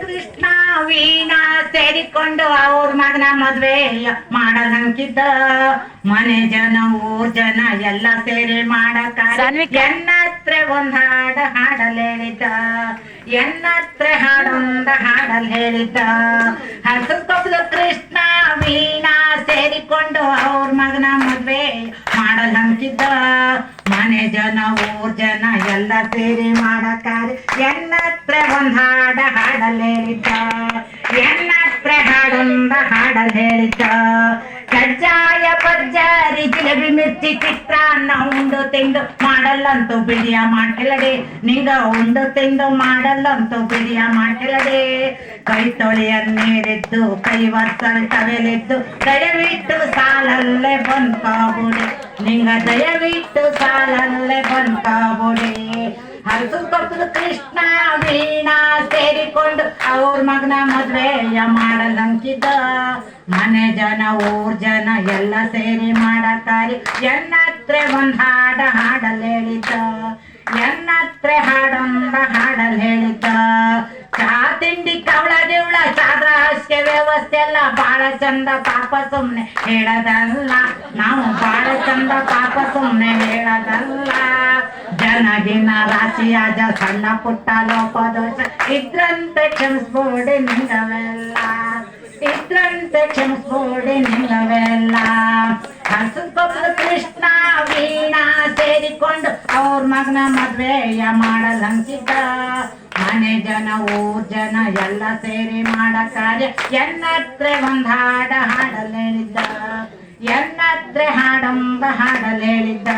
ಕೃಷ್ಣ ವೀಣಾ ಸೇರಿಕೊಂಡು ಅವ್ರ ಮಗನ ಮದ್ವೆ ಎಲ್ಲ ಮಾಡದಂಕಿದ್ದ. ಮನೆ ಜನ ಊರ್ ಜನ ಎಲ್ಲ ಸೇರಿ ಮಾಡಕ. ಎನ್ನತ್ರ ಒಂದ್ ಹಾಡ ಹಾಡಲ್ ಹೇಳಿದ್ದ. ಎನ್ನತ್ರ ಹಾಡೊಂದ ಹಾಡಲ್ ಹೇಳಿದ್ದ. ಹಸಕೊಪ್ಪದ ಕೃಷ್ಣ ವೀಣಾ ಸೇರಿಕೊಂಡು ಅವ್ರ ಮಗನ ಮದ್ವೆ ಮಾಡಲ್ ಹಂಗಿದ್ದ ಮನೆ ಜನ, ಊರ್ ಜನ ಎಲ್ಲ ಸೇರಿ ಮಾಡಕಾರೆ ಎನ್ನತ್ರ ಒಂದ್ ಹಾಡ ಹಾಡಲ್ ಹೇಳಿದ್ದ. ಎನ್ನತ್ರ ಹಾಡೊಂದ ಹಾಡಲ್ ಹೇಳಿದ್ದ. ಕಜ್ಜಾಯ ಪಜ್ಜಾರಿ ಜಿಲೇಬಿ ಮಿರ್ಚಿ ಚಿತ್ರಾನ್ನ ಉಂಡು ತಿಂದು ಮಾಡಲ್ಲಂತೂ ಬಿಡಿಯ ಮಾಡಿಲ್ಲಡೆ ನಿಂಗ ಉಂಡು ತಿಂದು ಮಾಡಲ್ಲಂತೂ ಬಿಡಿಯ ಮಾಡಿಲ್ಲಡೆ ಕೈ ತೊಳೆಯ ನೀರಿದ್ದು ಕೈ ಒತ್ತಲ್ ಟವೆಲಿದ್ದು ಬಿಟ್ಟು ಸಾಲಲ್ಲೇ ಬಂದ್ಕಾಬುಡಿ ನಿಂಗ ದಯವಿಟ್ಟು ಸಾಲಲ್ಲೇ ಬಂದ್ಕಾಬುಡಿ ಹರಸು ಕೃಷ್ಣ ವೀಣಾ ಸೇರಿಕೊಂಡು ಅವ್ರ ಮಗನ ಮದ್ವೆಯ ಮಾಡಲಂಕಿದ್ದ. ಮನೆ ಜನ, ಊರ್ ಜನ ಎಲ್ಲ ಸೇರಿ ಮಾಡಕಾರಿ ಎನ್ನತ್ರ ಒಂದ್ ಹಾಡ ಹಾಡಲ್ ಹಾಸ್ಯ ವ್ಯವಸ್ಥೆ ಎಲ್ಲ ಬಾಳ ಚಂದ ಪಾಪ ಸುಮ್ನೆ ಹೇಳದಲ್ಲ ನಾವು ಬಾಳ ಚಂದ ಪಾಪ ಸುಮ್ನೆ ಹೇಳದಲ್ಲ ಜನಗಿನ ರಾಶಿಯಾದ ಸಣ್ಣ ಪುಟ್ಟ ಲೋಪದೋಷ ಇದ್ರಂತೆ ಕ್ಷಮಿಸ್ಬೋಡಿ ನಿಂಗವೆಲ್ಲ ಇದ್ರಂತೆ ಕ್ಷಮಿಸ್ಬೋಡಿ ನಿಂಗವೆಲ್ಲ ಹಸುಕೊಬ್ಬ ಕೃಷ್ಣ ವೀಣಾ ಸೇರಿಕೊಂಡು ಅವ್ರ ಮಗನ ಮದ್ವೆಯ ಮಾಡಲ್ ಹಂಚಿದ್ದ ಮನೆ ಜನ ಓ ಜನ ಎಲ್ಲ ಸೇರಿ ಮಾಡ ಕಾರ್ಯ. ಎನ್ನತ್ರೆ ಒಂದ್ ಹಾಡ, ಹಾಡಲೇಳಿದ್ದ. ಎನ್ನತ್ರೆ ಎನ್ನತ್ರ ಹಾಡಲೇಳಿದ್ದ. ಹಾಡಲ್ ಹೇಳಿದ್ದ